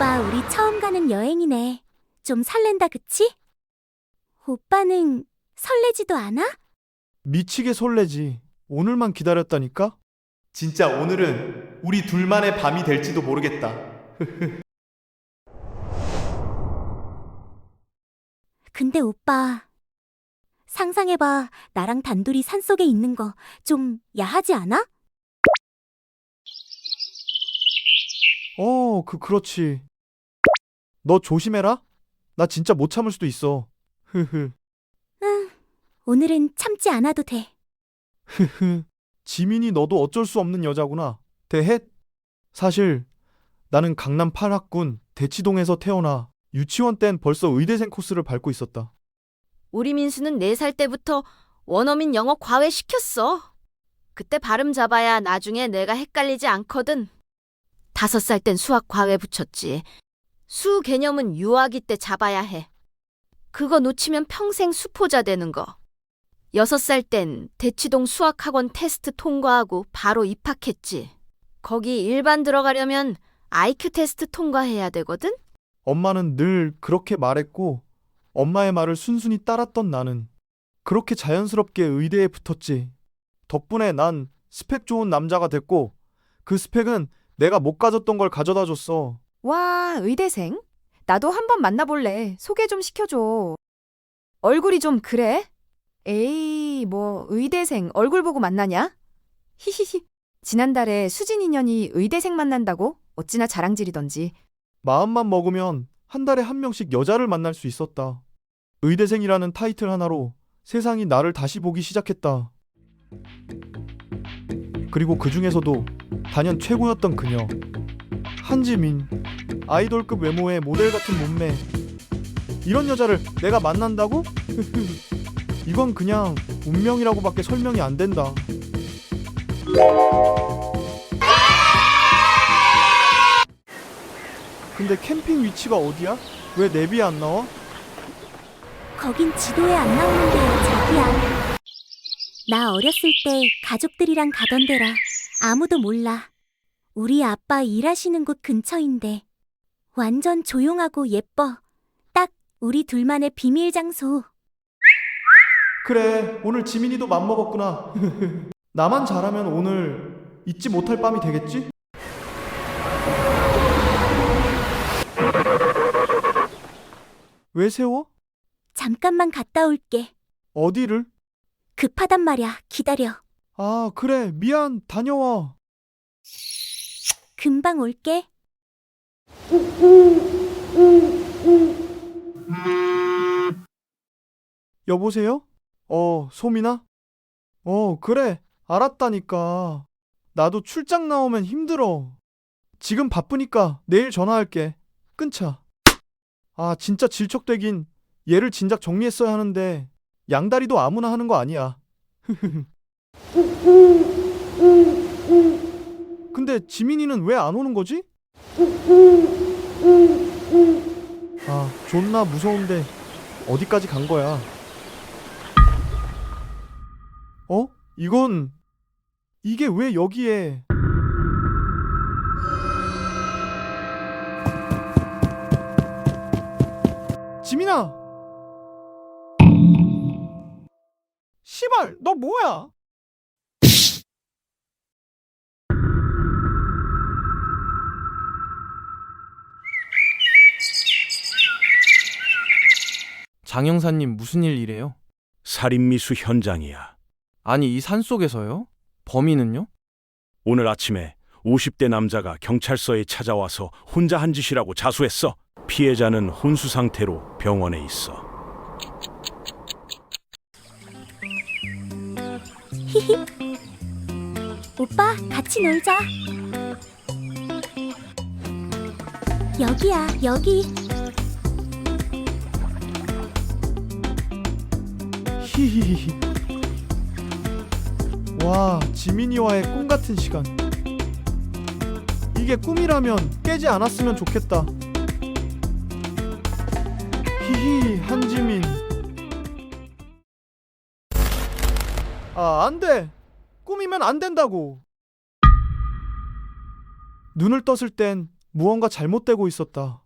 오빠 우리 처음 가는 여행이네. 좀 설렌다 그치? 오빠는 설레지도 않아? 미치게 설레지. 오늘만 기다렸다니까? 진짜 오늘은 우리 둘만의 밤이 될지도 모르겠다. 근데 오빠 상상해봐 나랑 단둘이 산속에 있는 거 좀 야하지 않아? 어, 그 그렇지. 너 조심해라. 나 진짜 못 참을 수도 있어. 흐흐. 응 오늘은 참지 않아도 돼. 흐흐. 지민이 너도 어쩔 수 없는 여자구나. 대헷. 사실 나는 강남 8학군 대치동에서 태어나 유치원 땐 벌써 의대생 코스를 밟고 있었다. 우리 민수는 4살 때부터 원어민 영어 과외 시켰어. 그때 발음 잡아야 나중에 내가 헷갈리지 않거든. 5살 땐 수학 과외 붙였지. 수 개념은 유아기 때 잡아야 해. 그거 놓치면 평생 수포자 되는 거. 6살 땐 대치동 수학학원 테스트 통과하고 바로 입학했지. 거기 일반 들어가려면 IQ 테스트 통과해야 되거든? 엄마는 늘 그렇게 말했고 엄마의 말을 순순히 따랐던 나는 그렇게 자연스럽게 의대에 붙었지. 덕분에 난 스펙 좋은 남자가 됐고 그 스펙은 내가 못 가졌던 걸 가져다 줬어. 와, 의대생? 나도 한번 만나볼래. 소개 좀 시켜줘. 얼굴이 좀 그래? 에이, 뭐, 의대생 얼굴 보고 만나냐? 히히히. 지난달에 수진 인연이 의대생 만난다고? 어찌나 자랑질이던지. 마음만 먹으면 한 달에 한 명씩 여자를 만날 수 있었다. 의대생이라는 타이틀 하나로 세상이 나를 다시 보기 시작했다. 그리고 그 중에서도 단연 최고였던 그녀. 한지민. 아이돌급 외모의 모델 같은 몸매. 이런 여자를 내가 만난다고? 이건 그냥 운명이라고밖에 설명이 안 된다. 근데 캠핑 위치가 어디야? 왜 내비에 안 나와? 거긴 지도에 안 나오는데요, 자기야. 나 어렸을 때 가족들이랑 가던 데라 아무도 몰라. 우리 아빠 일하시는 곳 근처인데 완전 조용하고 예뻐. 딱 우리 둘만의 비밀 장소. 그래, 오늘 지민이도 맘먹었구나. 나만 잘하면 오늘 잊지 못할 밤이 되겠지? 왜 세워? 잠깐만 갔다 올게. 어디를? 급하단 말야. 기다려. 아, 그래, 미안, 다녀와. 금방 올게. 여보세요? 어, 소민아? 어, 그래, 알았다니까. 나도 출장 나오면 힘들어. 지금 바쁘니까 내일 전화할게. 끊자. 아, 진짜 질척되긴 얘를 진작 정리했어야 하는데 양다리도 아무나 하는 거 아니야. 근데 지민이는 왜 안 오는 거지? 아, 존나 무서운데 어디까지 간 거야? 어? 이건 이게 왜 여기에? 지민아! 시발, 너 뭐야? 장 형사님 무슨 일 이래요? 살인미수 현장이야. 아니 이 산속에서요? 범인은요? 오늘 아침에 50대 남자가 경찰서에 찾아와서 혼자 한 짓이라고 자수했어. 피해자는 혼수 상태로 병원에 있어. 오빠, 같이 놀자. 여기야, 여기. 와, 지민이와의 꿈 같은 시간. 이게 꿈이라면 깨지 않았으면 좋겠다. 히히, 한지민. 아, 안 돼. 꿈이면 안 된다고. 눈을 떴을 땐 무언가 잘못되고 있었다.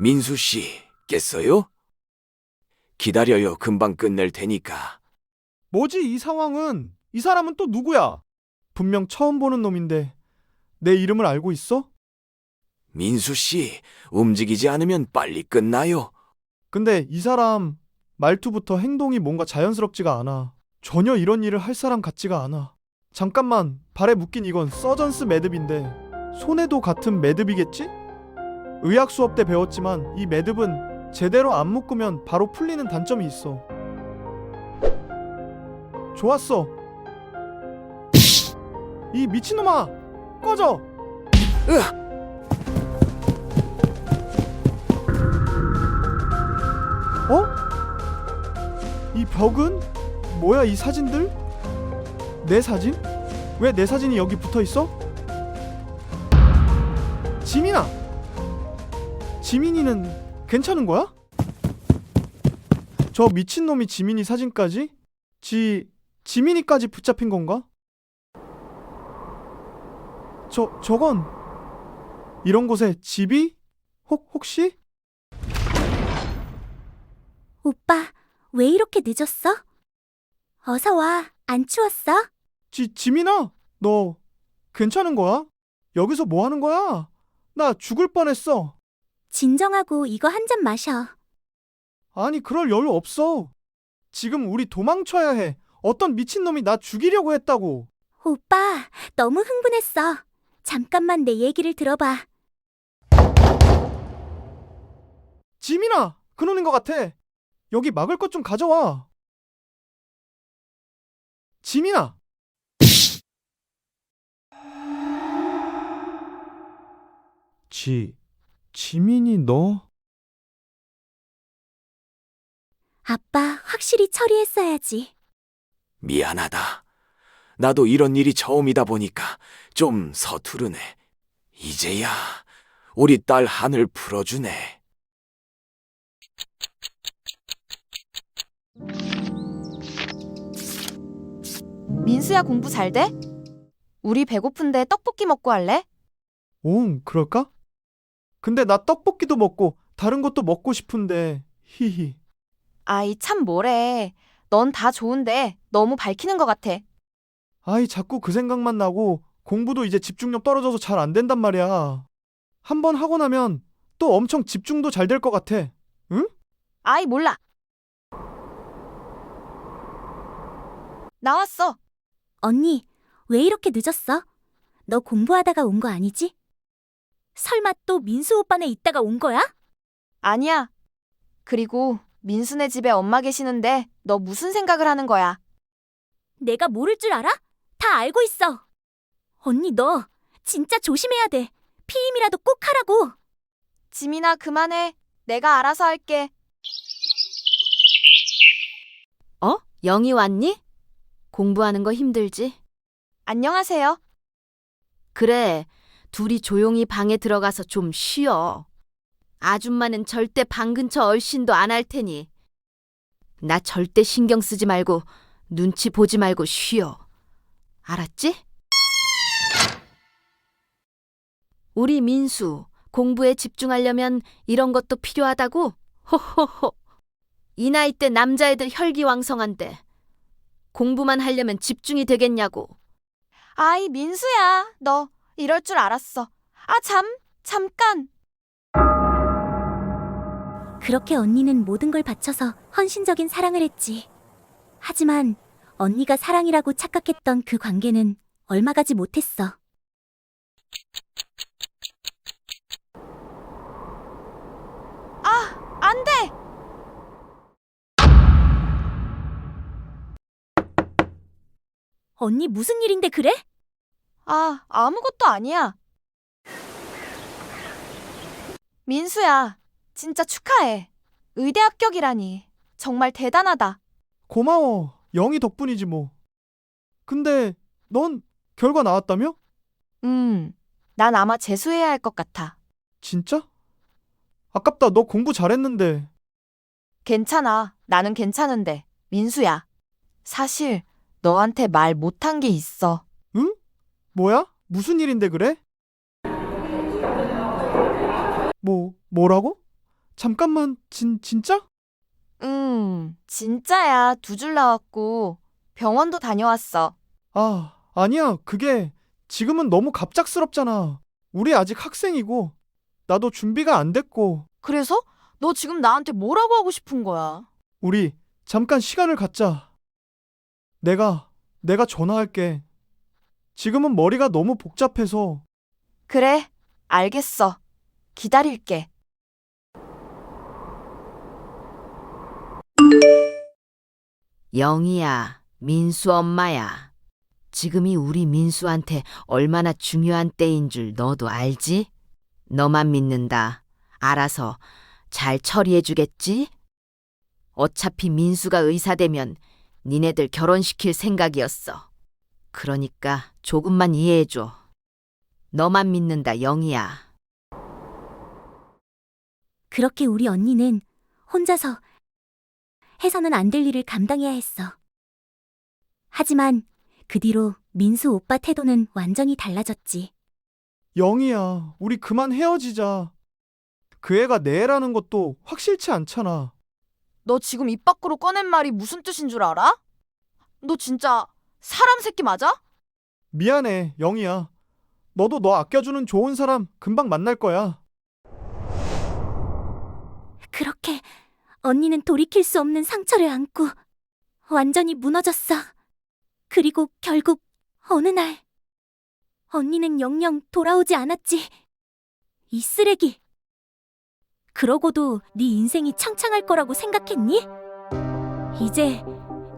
민수 씨, 깼어요? 기다려요. 금방 끝낼 테니까. 뭐지 이 상황은? 이 사람은 또 누구야? 분명 처음 보는 놈인데 내 이름을 알고 있어? 민수 씨, 움직이지 않으면 빨리 끝나요. 근데 이 사람 말투부터 행동이 뭔가 자연스럽지가 않아. 전혀 이런 일을 할 사람 같지가 않아. 잠깐만, 발에 묶인 이건 서전스 매듭인데 손에도 같은 매듭이겠지? 의학 수업 때 배웠지만 이 매듭은 제대로 안 묶으면 바로 풀리는 단점이 있어. 좋았어. 이 미친놈아! 꺼져! 어? 이 벽은? 뭐야 이 사진들? 내 사진? 왜 내 사진이 여기 붙어 있어? 지민아! 지민이는 괜찮은 거야? 저 미친놈이 지민이 사진까지? 지... 지민이까지 붙잡힌 건가? 저... 저건... 이런 곳에 집이? 혹... 혹시? 오빠, 왜 이렇게 늦었어? 어서 와. 안 추웠어? 지, 지민아, 너 괜찮은 거야? 여기서 뭐 하는 거야? 나 죽을 뻔했어. 진정하고 이거 한 잔 마셔. 아니, 그럴 여유 없어. 지금 우리 도망쳐야 해. 어떤 미친놈이 나 죽이려고 했다고. 오빠, 너무 흥분했어. 잠깐만 내 얘기를 들어봐. 지민아, 그놈인 것 같아. 여기 막을 것 좀 가져와. 지민아. 지, 지민이 너? 아빠, 확실히 처리했어야지. 미안하다. 나도 이런 일이 처음이다 보니까 좀 서투르네. 이제야 우리 딸 한을 풀어주네. 민수야 공부 잘 돼? 우리 배고픈데 떡볶이 먹고 할래? 오, 그럴까? 근데 나 떡볶이도 먹고 다른 것도 먹고 싶은데, 히히. 아이 참 뭐래. 넌 다 좋은데 너무 밝히는 것 같아. 아이, 자꾸 그 생각만 나고 공부도 이제 집중력 떨어져서 잘 안 된단 말이야. 한 번 하고 나면 또 엄청 집중도 잘 될 것 같아. 아이 몰라. 나왔어. 언니, 왜 이렇게 늦었어? 너 공부하다가 온 거 아니지? 설마 또 민수 오빠네 있다가 온 거야? 아니야. 그리고 민수네 집에 엄마 계시는데 너 무슨 생각을 하는 거야? 내가 모를 줄 알아? 다 알고 있어. 언니, 너 진짜 조심해야 돼. 피임이라도 꼭 하라고. 지민아 그만해. 내가 알아서 할게. 어? 영희 왔니? 공부하는 거 힘들지? 안녕하세요. 그래, 둘이 조용히 방에 들어가서 좀 쉬어. 아줌마는 절대 방 근처 얼씬도 안 할 테니. 나 절대 신경 쓰지 말고 눈치 보지 말고 쉬어. 알았지? 우리 민수, 공부에 집중하려면 이런 것도 필요하다고? 호호호. 이 나이 때 남자애들 혈기왕성한데. 공부만 하려면 집중이 되겠냐고. 아이 민수야. 너 이럴 줄 알았어. 아 잠, 잠깐. 그렇게 언니는 모든 걸 바쳐서 헌신적인 사랑을 했지. 하지만 언니가 사랑이라고 착각했던 그 관계는 얼마 가지 못했어. 안 돼. 언니 무슨 일인데 그래? 아, 아무것도 아니야. 민수야, 진짜 축하해. 의대 합격이라니. 정말 대단하다. 고마워. 영희 덕분이지 뭐. 근데 넌 결과 나왔다며? 음, 난 아마 재수해야 할 것 같아. 진짜? 아깝다. 너 공부 잘했는데. 괜찮아. 나는 괜찮은데. 민수야. 사실 너한테 말 못한 게 있어. 뭐야? 무슨 일인데 그래? 뭐, 뭐라고? 잠깐만, 진, 진짜? 음, 진짜야. 두 줄 나왔고 병원도 다녀왔어. 아, 아니야. 그게 지금은 너무 갑작스럽잖아. 우리 아직 학생이고, 나도 준비가 안 됐고, 그래서 너 지금 나한테 뭐라고 하고 싶은 거야? 우리 잠깐 시간을 갖자. 내가, 내가 전화할게. 지금은 머리가 너무 복잡해서, 그래, 알겠어. 기다릴게. 영희야, 민수 엄마야. 지금이 우리 민수한테 얼마나 중요한 때인 줄 너도 알지? 너만 믿는다. 알아서 잘 처리해 주겠지? 어차피 민수가 의사 되면 니네들 결혼시킬 생각이었어. 그러니까 조금만 이해해 줘. 너만 믿는다, 영희야. 그렇게 우리 언니는 혼자서 해서는 안 될 일을 감당해야 했어. 하지만 그 뒤로 민수 오빠 태도는 완전히 달라졌지. 영희야, 우리 그만 헤어지자. 그 애가 내 애라는 것도 확실치 않잖아. 너 지금 입 밖으로 꺼낸 말이 무슨 뜻인 줄 알아? 너 진짜 사람 새끼 맞아? 미안해, 영희야. 너도 너 아껴주는 좋은 사람 금방 만날 거야. 그렇게 언니는 돌이킬 수 없는 상처를 안고 완전히 무너졌어. 그리고 결국 어느 날 언니는 영영 돌아오지 않았지. 이 쓰레기. 그러고도 네 인생이 창창할 거라고 생각했니? 이제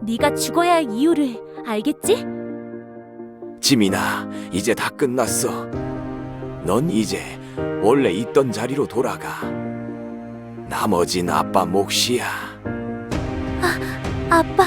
네가 죽어야 할 이유를 알겠지? 지민아, 이제 다 끝났어. 넌 이제 원래 있던 자리로 돌아가. 나머진 아빠 몫이야. 아빠,